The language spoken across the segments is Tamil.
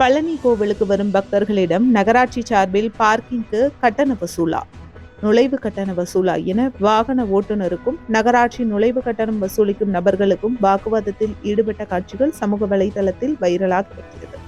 பழனி கோவிலுக்கு வரும் பக்தர்களிடம் நகராட்சி சார்பில் பார்க்கிங்க்கு கட்டண வசூலா. நுழைவு கட்டண வசூலா என வாகன ஓட்டுநருக்கும் நகராட்சி நுழைவு கட்டணம் வசூலிக்கும் நபர்களுக்கும் வாக்குவாதத்தில் ஈடுபட்ட காட்சிகள் சமூக வலைதளத்தில் வைரலாகி வருகிறது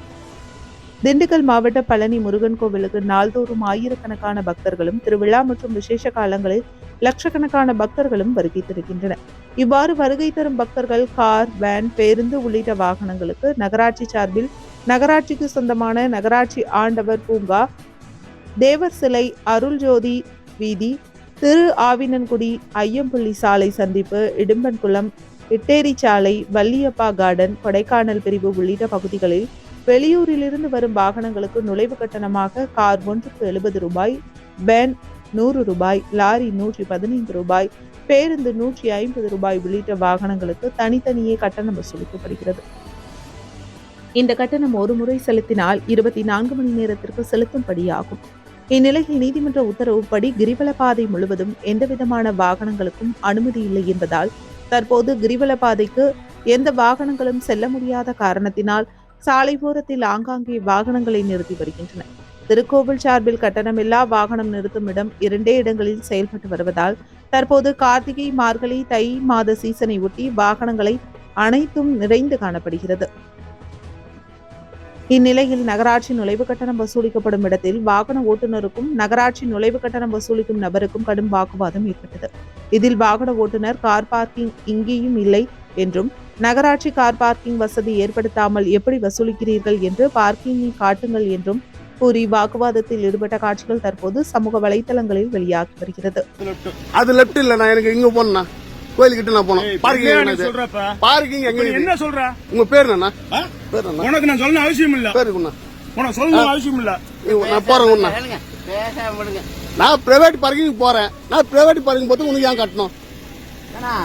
திண்டுக்கல் மாவட்ட பழனி முருகன் கோவிலுக்கு நாள்தோறும் ஆயிரக்கணக்கான பக்தர்களும் திருவிழா மற்றும் விசேஷ காலங்களில் லட்சக்கணக்கான பக்தர்களும் வருகை தருகின்றனர். இவ்வாறு வருகை தரும் பக்தர்கள் கார் வேன் பேருந்து உள்ளிட்ட வாகனங்களுக்கு நகராட்சி சார்பில் நகராட்சிக்கு சொந்தமான நகராட்சி ஆண்டவர் பூங்கா தேவர் சிலை அருள் ஜோதி வீதி திரு ஆவினன்குடி ஐயம்புள்ளி சாலை சந்திப்பு இடும்பன்குளம் இட்டேரி சாலை வள்ளியப்பா கார்டன் கொடைக்கானல் பிரிவு உள்ளிட்ட பகுதிகளில் வெளியூரிலிருந்து வரும் வாகனங்களுக்கு நுழைவு கட்டணமாக கார் ஒன்றுக்கு எழுபது ரூபாய் வேன் நூறு ரூபாய் லாரி நூற்றி பதினைந்து ரூபாய் பேருந்து நூற்றி ஐம்பது ரூபாய் உள்ளிட்ட வாகனங்களுக்கு தனித்தனியே கட்டணம் வசூலிக்கப்படுகிறது. இந்த கட்டணம் ஒரு முறை செலுத்தினால் இருபத்தி நான்கு மணி நேரத்திற்கு செலுத்தும்படியாகும். இந்நிலையில் நீதிமன்ற உத்தரவுப்படி கிரிவல பாதை முழுவதும் எந்தவிதமான வாகனங்களுக்கும் அனுமதி இல்லை என்பதால் தற்போது கிரிவல பாதைக்கு எந்த வாகனங்களும் செல்ல முடியாத காரணத்தினால் சாலை ஓரத்தில் ஆங்காங்கே வாகனங்களை நிறுத்தி வருகின்றன. திருக்கோவில் சார்பில் கட்டணமில்லா வாகனம் நிறுத்தும் இடம் இரண்டே இடங்களில் செயல்பட்டு வருவதால் தற்போது கார்த்திகை மார்கழி தை மாத சீசனை ஒட்டி வாகனங்களை அனைத்தும் நிறைந்து காணப்படுகிறது. இந்நிலையில் நகராட்சி நுழைவு கட்டணம் வசூலிக்கப்படும் இடத்தில் வாகன ஓட்டுநருக்கும் நகராட்சி நுழைவு கட்டணம் வசூலிக்கும் நபருக்கும் கடும் வாக்குவாதம் ஏற்பட்டது. இதில் வாகன ஓட்டுநர் கார் பார்க்கிங் இங்கேயும் இல்லை என்றும் நகராட்சி கார் பார்க்கிங் வசதி ஏற்படுத்தாமல் எப்படி வசூலிக்கிறீர்கள் என்று பார்க்கிங்கை காட்டுங்கள் என்றும் கூறி வாக்குவாதத்தில் ஈடுபட்ட காட்சிகள் தற்போது சமூக வலைதளங்களில் வெளியாகி வருகிறது. அது லெஃப்ட் இல்ல நான் எனக்கு இங்க போனா கோயிலுக்கிட்ட நான் போனோம் பார்க்கிங் பார்க்கிங்? என்ன சொல்ற? உங்க பேர் என்ன ஆ? பேர் என்ன உனக்கு நான் சொல்லணும் அவசியம் இல்ல. உனக்கு சொல்லணும் அவசியம் இல்ல. நான் போறேன் நான் பிரைவேட் பார்க்கிங் போறேன். நான் பிரைவேட் பார்க்கிங் போட்டு உனக்கு ஏன் கட்டணும்?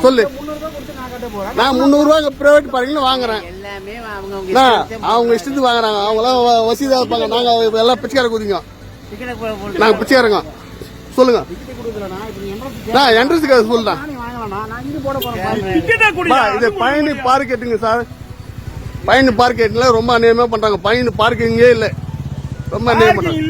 சொல்லு. முந்நூறு ரூபாய் கொடுத்து நான் கட்ட போறேன். நான் முந்நூறு ரூபாய் பிரைவேட் பார்க்கிங்ல வாங்குறேன். எல்லாமே அவங்க நான் அவங்க இஷ்டத்துக்கு வாங்குறாங்க. அவங்களாம் வ- வசதியா இருப்பாங்க நாங்க எல்லாம் பிச்சைக்கார குதிங்க நாங்க பிச்சைக்காரங்க. சொல்லுங்க. என்ட்ரன்ஸுக்கு சொல்றேன் இது பயணி பார்க்கெட்டுங்க சார். பயணி பார்க்கிங்ல ரொம்ப அநியாயமா பண்றாங்க. பயணி பார்க்கிங்கே இல்ல. ரொம்ப அநியாயம் பண்றாங்க.